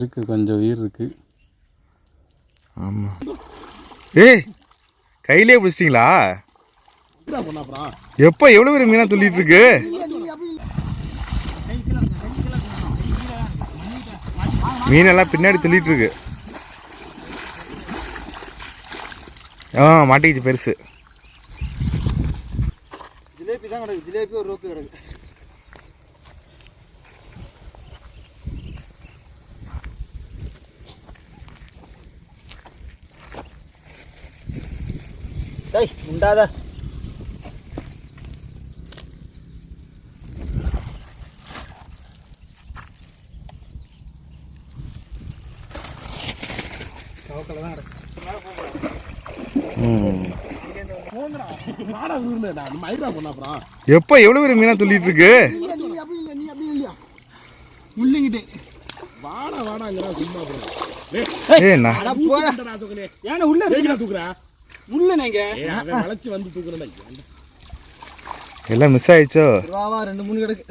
இருக்கு கொஞ்சம் உயிர் இருக்கு. ஆமாம் ஏய் கையிலே பிடிச்சிட்டிங்களா? எப்போ எவ்வளோ பேர் மீனாக துள்ளிட்டு இருக்கு? மீனெல்லாம் பின்னாடி துள்ளிட்டு இருக்கு. ஆ மாட்டிக்கிச்சு பெருசு. ஜிலேபி தான் கிடக்கு ஜிலேபி ஒரு ரோப்பி கிடக்கு. டேய் உண்டாத எப்போ எவ்வளோ பேர் மீனாக துள்ளிட்டு இருக்கு? முள்ளிங்கிட்டு வாடா வாடாங்கிறா சும்மா ஏன்னா உள்ள இருக்கா? அவன் வளைச்சு வந்து தூக்குறேன் எல்லாம் மிஸ் ஆயிடுச்சோ? வா வா ரெண்டு மூணு கிடக்கு.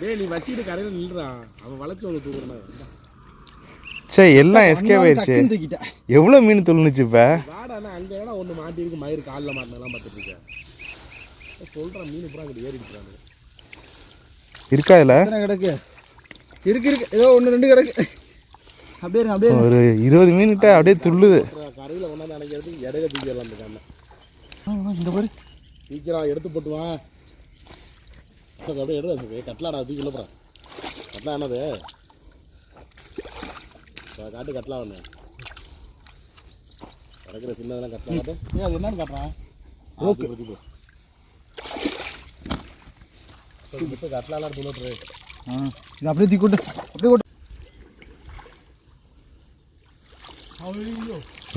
டேய் நீ வச்சிட்டு கரையில நில்றான் அவன் வளைச்சு வந்து தூக்குறான் சரி எல்லாம் எஸ்கேப் ஆயிடுச்சு. எவ்வளோ மீன் துள்ளுனுச்சு இப்போ? வாடாண்ணா அங்க வேணா ஒண்ணு மாட்டி இருக்கு. மயிர் காலில் மாட்டினெல்லாம் பார்த்துட்டு இருக்கேன். சொல்றான் மீன் பூரா அங்கிட்டு ஏறி இருக்கிறாங்க இருக்கா இதில்? கிடக்கு? இருக்கு இருக்கு. ஏதோ ஒன்று ரெண்டு கிடக்கு. அப்படியே அப்படியே. ஒரு இருபது மீன் கிட்ட அப்படியே துள்ளுது. அணைக்கிறது இடையில தூக்கிடலாம் அந்த காரணம் இந்த மாதிரி சீக்கிரம் எடுத்து போட்டு வா. அது அப்படியே எடுத்து கட்லாடா தூக்கி இல்லை போகிறேன் கட்லா என்னது? காட்டு கட்லா ஒன்று கிடக்கிற சின்னதெல்லாம் கட்லா காட்டு. ஏ அது என்னன்னு காட்டுறான் ஓகே இப்போ கட்லாலாம் எடுத்து விட்டுரு இது அப்படியே தூக்கி அப்படியே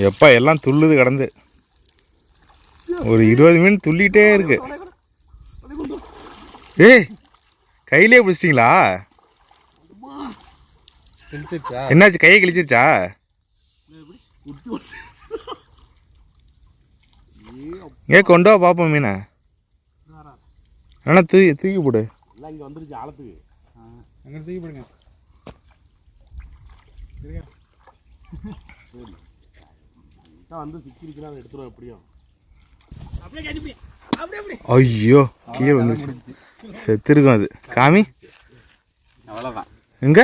எப்பா எல்லாம் துள்ளுது கடந்து. ஒரு இருபது மீன் துள்ளிட்டே இருக்கு. ஏய் கையிலே பிடிச்சிட்டிங்களா? என்னாச்சு கையை கிழிச்சிருச்சா? ஏ கொண்டு வா பார்ப்போம் மீனை. ஆனால் தூக்கி தூக்கி போடு. எல்லாம் இங்கே வந்துருச்சு ஆழத்துக்கு. அங்கே தூக்கி போடுங்க. தான் வந்து சிக்கிருச்சுன்னா அதை எடுத்துருவோம் எப்படியும் ஐயோ கீழே வந்துருச்சு செத்துருக்கும் அது. காமி? அவ்வளோதான் எங்க?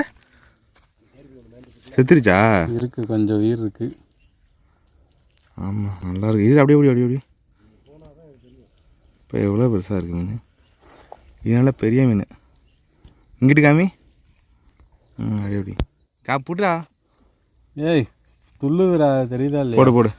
செத்துருச்சா? இருக்கு கொஞ்சம் உயிர் இருக்கு. ஆமாம் நல்லா இருக்கு. இது அப்படியே அப்படி அப்படியே இப்போ எவ்வளோ பெருசாக இருக்குது மீன்? இது நல்லா பெரிய மீன். இங்கிட்டு காமி? ம் அப்படியே அப்படி கா புட்டுடா. ஏய் துள்ளுதுரா தெரியுதா இல்லையா? போடு போடு.